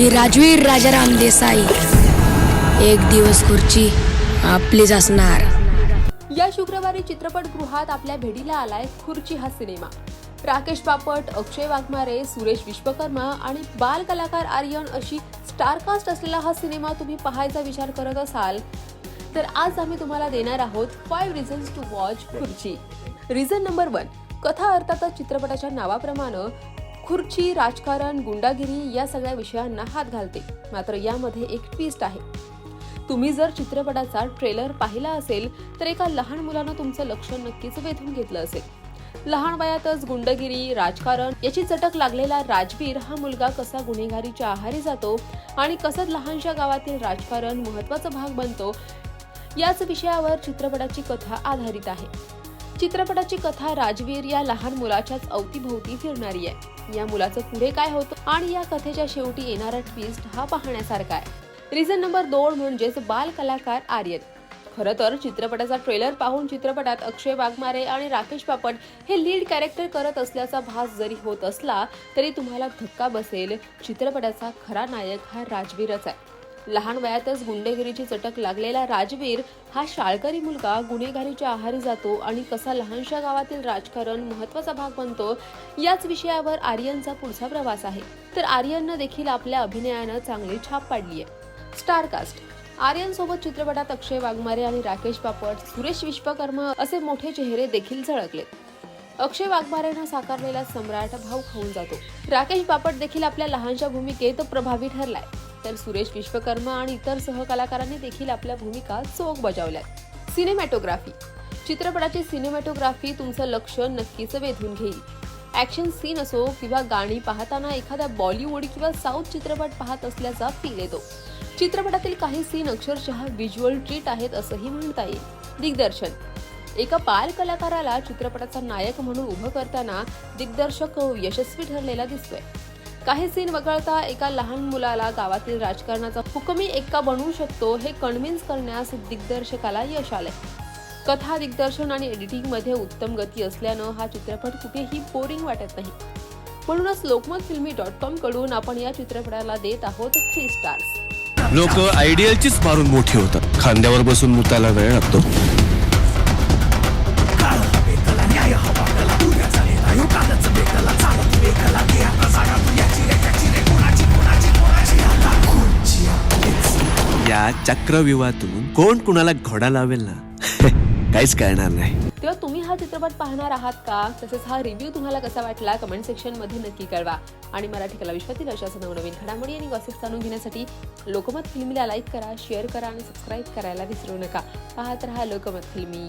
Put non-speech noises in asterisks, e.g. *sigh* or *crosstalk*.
मी राजवीर राजाराम देसाई. एक दिवस खुर्ची आपलीच असणार. या शुक्रवारी चित्रपटगृहात आपल्या भेटीला आलाय खुर्ची हा सिनेमा. राकेश बापट अक्षय वाघमारे सुरेश विश्वकर्मा आणि बाल कलाकार आर्यन अशी स्टारकास्ट असलेला हा सिनेमा तुम्ही पाहायचा विचार करत असाल तर आज आम्ही तुम्हाला देणार आहोत five reasons to watch Khurchi. Reason number one कथा अर्थातच चित्रपटाच्या नावाप्रमाणे खुर्ची राजकारण गुंडागिरी या सगळ्या विषयांना हात घालते. मात्र यामध्ये एक ट्विस्ट आहे. तुम्ही जर चित्रपटाचा ट्रेलर पाहिला असेल तर एका लहान मुलानं तुमचं लक्ष नक्कीच वेधून घेतलं असेल. लहान वयातच गुंडगिरी राजकारण याची चटक लागलेला राजवीर हा मुलगा कसा गुन्हेगारीच्या आहारी जातो आणि कसं लहानशा गावातील राजकारण महत्त्वाचा भाग बनतो याच विषयावर चित्रपटाची कथा आधारित आहे. चित्रपटाची कथा राजवीर या लहान मुलाच्याच अवतीभोवती फिरणारी आहे. या मुलाचं पुढे काय होतं आणि या कथेच्या शेवटी येणारा ट्विस्ट हा पाहण्यासारखा आहे. रिझन नंबर दोन म्हणजेच बाल कलाकार आर्यन. खरं तर चित्रपटाचा ट्रेलर पाहून चित्रपटात अक्षय वाघमारे आणि राकेश बापट हे लीड कॅरेक्टर करत असल्याचा भास जरी होत असला तरी तुम्हाला धक्का बसेल. चित्रपटाचा खरा नायक हा राजवीरच आहे. लहान वयातच गुंडेगिरीची चटक लागलेला राजवीर हा शाळकरी मुलगा गुन्हेगारीच्या आहारी जातो आणि कसा लहानशा गावातील राजकारण महत्त्वाचा भाग बनतो याच विषयावर आर्यनचा पुढचा प्रवास आहे. तर आर्यननं देखील आपल्या अभिनयानं चांगली छाप पाडली आहे. स्टारकास्ट. आर्यन सोबत चित्रपटात अक्षय वाघमारे आणि राकेश बापट सुरेश विश्वकर्मा असे मोठे चेहरे देखील झळकले अक्षय वाघमारेनं साकारलेला सम्राट भाऊ खाऊन जातो. राकेश बापट देखील आपल्या लहानशा भूमिकेत प्रभावी ठरलाय. तर सुरेश विश्वकर्मा आणि इतर सहकलाकारांनी देखील आपल्या भूमिका चोख बजावल्यात. सिनेमॅटोग्राफी चित्रपटाची सिनेमॅटोग्राफी तुमचं लक्ष नक्कीच वेधून घेईल. ॲक्शन सीन असो किंवा गाणी पाहताना एखादा बॉलिवूड किंवा साऊथ चित्रपट पाहत असल्याचा फील येतो. चित्रपटातील काही सीन अक्षरशः व्हिज्युअल ट्रीट आहेत असंही म्हणता येईल. दिग्दर्शन. एका बाल कलाकाराला चित्रपटाचा नायक म्हणून उभं करताना दिग्दर्शक यशस्वी ठरलेला दिसतोय. काही सीन वगळता एका लहान मुलाला गावातील राजकारणाचा हुकमी एक्का बनवू शकतो हे कन्व्हिन्स करण्यास दिग्दर्शकाला यश आले कथा दिग्दर्शन आणि एडिटिंगमध्ये उत्तम गती असल्यानं हा चित्रपट कुठेही बोरिंग वाटत नाही. म्हणूनच लोकमत फिल्मी डॉट कॉमकडून आपण या चित्रपटाला देत आहोत थ्री स्टार्स लोक आयडियलचीच मारून मोठी होतात. खांद्यावर बसून मुताला वेळ लागतो. या चक्रव्यूहातून कोण कुणाला घोडा लावेल ना? *laughs* काहीच कळणार नाही. तेव्हा तुम्ही हा चित्रपट पाहणार आहात का? तसेच हा रिव्ह्यू तुम्हाला कसा वाटला? कमेंट सेक्शनमध्ये नक्की कळवा. आणि मराठी कला विश्वातील अशाच नवनवीन घडामोडी आणि गॉसिप जाणून घेण्यासाठी लोकमत फिल्मीला लाईक करा शेअर करा आणि सबस्क्राईब करायला विसरू नका. पाहत रहा लोकमत फिल्मी.